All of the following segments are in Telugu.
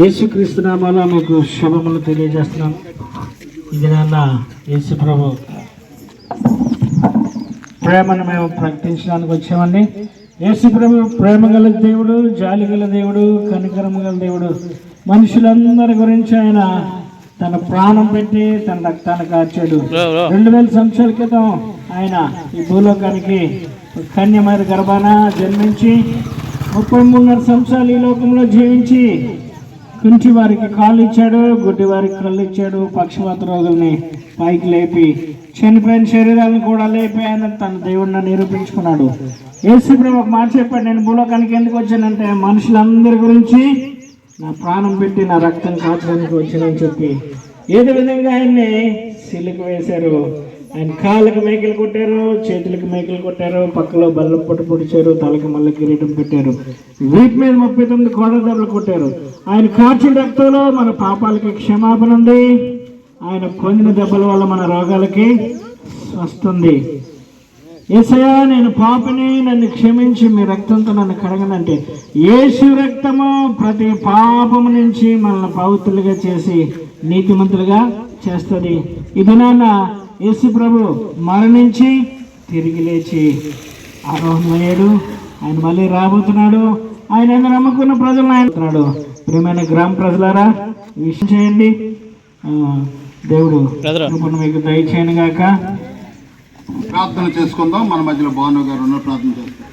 యేసుక్రీస్తు నామాలో మీకు శుభములు తెలియజేస్తున్నాను. ఇది నాన్న యేసు ప్రభు. ప్రేమను మేము ప్రకటించడానికి వచ్చామండి. యేసు ప్రభు ప్రేమ గల దేవుడు జాలి గల దేవుడు కనికరము గల దేవుడు. మనుషులందరి గురించి ఆయన తన ప్రాణం పెట్టి తన రక్తాన్ని కార్చాడు రెండు వేల సంవత్సరాల క్రితం ఆయన ఈ భూలోకానికి కన్యమైన గర్భాన జన్మించి ముప్పై మూడున్నర సంవత్సరాలు ఈ లోకంలో జీవించి కుంటి వారికి కాళ్ళు ఇచ్చాడు గుడ్డి వారికి కళ్ళు ఇచ్చాడు పక్షవాత రోగుల్ని పైకి లేపి చనిపోయిన శరీరాలను కూడా లేపి ఆయన తన దేవుడిని నిరూపించుకున్నాడు. యేసుప్రభు ఒక మాట చెప్పాడు నేను భూలోకానికి ఎందుకు వచ్చానంటే మనుషులందరి గురించి నా ప్రాణం పెట్టి నా రక్తం కాచడానికి వచ్చానని చెప్పి. ఏదో విధంగా ఆయన్ని సిలుకు వేశారు? ఆయన కాళ్ళకి మేకలు కొట్టారు చేతులకు మేకలు కొట్టారు పక్కలో బల్ల పొట్టు పొడిచారు తలకి మళ్ళీ కిరీటం పెట్టారు. వీటి మీద ముప్పై తొమ్మిది కోడల దెబ్బలు కొట్టారు. ఆయన కార్చిన రక్తంలో మన పాపాలకి క్షమాపణ ఉంది. ఆయన పొందిన దెబ్బల వల్ల మన రోగాలకి వస్తుంది ఏసయ్యా నేను పాపని నన్ను క్షమించి మీ రక్తంతో నన్ను కడగనంటే యేసు రక్తము ప్రతి పాపము నుంచి మనల్ని పవిత్రులుగా చేసి నీతిమంతులుగా చేస్తుంది. ఇది నాన్న యేసు ప్రభు మరణించి తిరిగి లేచి ఆరోహణమయ్యాడు ఆయన మళ్ళీ రాబోతున్నాడు. ఆయన ఎంత నమ్ముకున్న ప్రజలను ఆయన ప్రియమైన గ్రామ ప్రజలారా విషయం చేయండి. ఆ, దేవుడు మీకు దయచేయను గాక. ప్రార్థన చేసుకుందాం. మన మధ్యలో భాను గారు ఉన్నారు. ప్రార్థన చేస్తాం.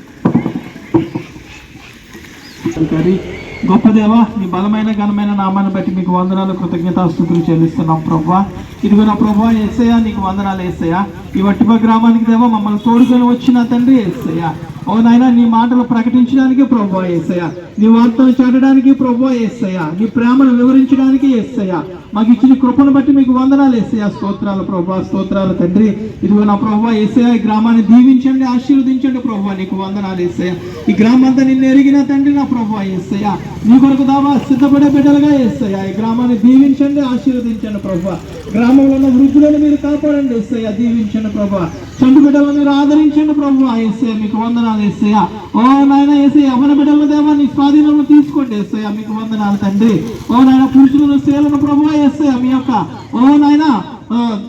గొప్ప దేవ నీ బలమైన ఘనమైన నామాన్ని బట్టి మీకు వందనాలు కృతజ్ఞతాస్తుతులు చెల్లిస్తున్నాం ప్రభా. ఇదిగో నా ప్రభా ఏసయ్య నీకు వందనాలు ఏసయ్య. ఈ వట్టిప గ్రామానికి దేవ మమ్మల్ని తోడుకొని వచ్చిన తండ్రి ఏసయ్య. ఓ నాయన నీ మాటలు ప్రకటించడానికి ప్రభా ఏసయ్య. నీ వార్తలు చేరడానికి ప్రభా ఏసయ్య. నీ ప్రేమను వివరించడానికి ఏసయ్య. మాకు ఇచ్చిన కృపను బట్టి మీకు వందనాలు ఏసయ్య. స్తోత్రాలు ప్రభా స్తోత్రాలు తండ్రి. ఇదిగో నా ప్రభా ఏసయ్య ఈ గ్రామాన్ని దీవించండి ఆశీర్వదించండి ప్రభా నీకు వందనాలు ఏసయ్య. ఈ గ్రామంతా నిన్ను ఎరిగిన తండ్రి నా ప్రభా ఏసయ్య. నీ కొరకు దావా సిద్ధపడే బిడ్డలుగా ఏసయ్య. ఈ గ్రామాన్ని దీవించండి ఆశీర్వదించండి ప్రభా గ్రామంలో ఉన్న వృద్ధులను మీరు కాపాడండి ఏసయ్య. దీవించండి ప్రభా చండు బిడ్డలను మీరు ఆదరించండి ప్రభు ఏసయ్య మీకు వందనాలు ఏసయ్య. ఓ నాయన ఏసయ్య అవన బిడ్డల దేవా నీ స్వాధీనంలో తీసుకోండి ఏసయ్య మీకు వందనాలు తండ్రి. ఓ నాయన పురుషులను స్త్రీలను ప్రభు ఏసయ్య మీ యొక్క ఓ నాయన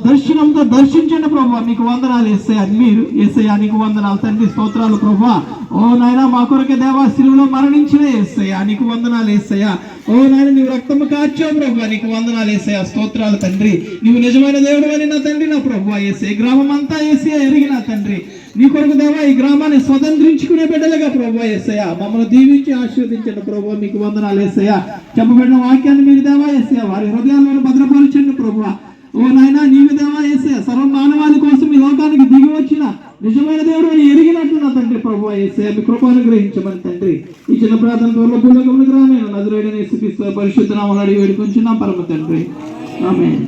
దర్శనంతో దర్శించండి ప్రభు మీకు వందనాలు ఎస్ఐ మీరు ఎస్ఐ నీకు వందనాలు తండ్రి స్తోత్రాలు ప్రభు. ఓ నాయన మా కొరకే దేవా శిలువులో మరణించిన ఎస్ఐ నీకు వందనాలు ఎస్ఐ ఓ నాయన నీవు రక్తము కాచావు ప్రభు నీకు వందనాలు ఎస్ఐ స్తోత్రాలు తండ్రి. నీవు నిజమైన దేవుడు అని నా తండ్రి నా ప్రభు ఎస్ఐ గ్రామం అంతా ఏసే ఎరిగిన తండ్రి. నీ కొరకు దేవా ఈ గ్రామాన్ని స్వతంత్రించుకునే బిడ్డలుగా ప్రభు ఏసయ్య. మమ్మల్ని దీవించి ఆశీర్వదించండి ప్రభు. మీకు వందనాలు ఏసయ్య. చెప్పబడిన వాక్యాన్ని మీరు దేవా ఏసయ్య వారి హృదయాలను భద్రపరచండి ప్రభు. ఓ నాయన నీవు దేవా ఏసయ్య సర్వ మానవాళి కోసం ఈ లోకానికి దిగి వచ్చిన నిజమైన దేవుడు అని ఎరిగినట్లు నా తండ్రి ప్రభు ఏసయ్య. మీ కృపను గ్రహించమని తండ్రి. ఈ చిన్న ప్రార్థన త్వరలో భూలోకములకు రాను నదురైన పరిశుద్ధ నామలు అడిగి వేడుకొంచున్నాం పరమ తండ్రి. ఆమె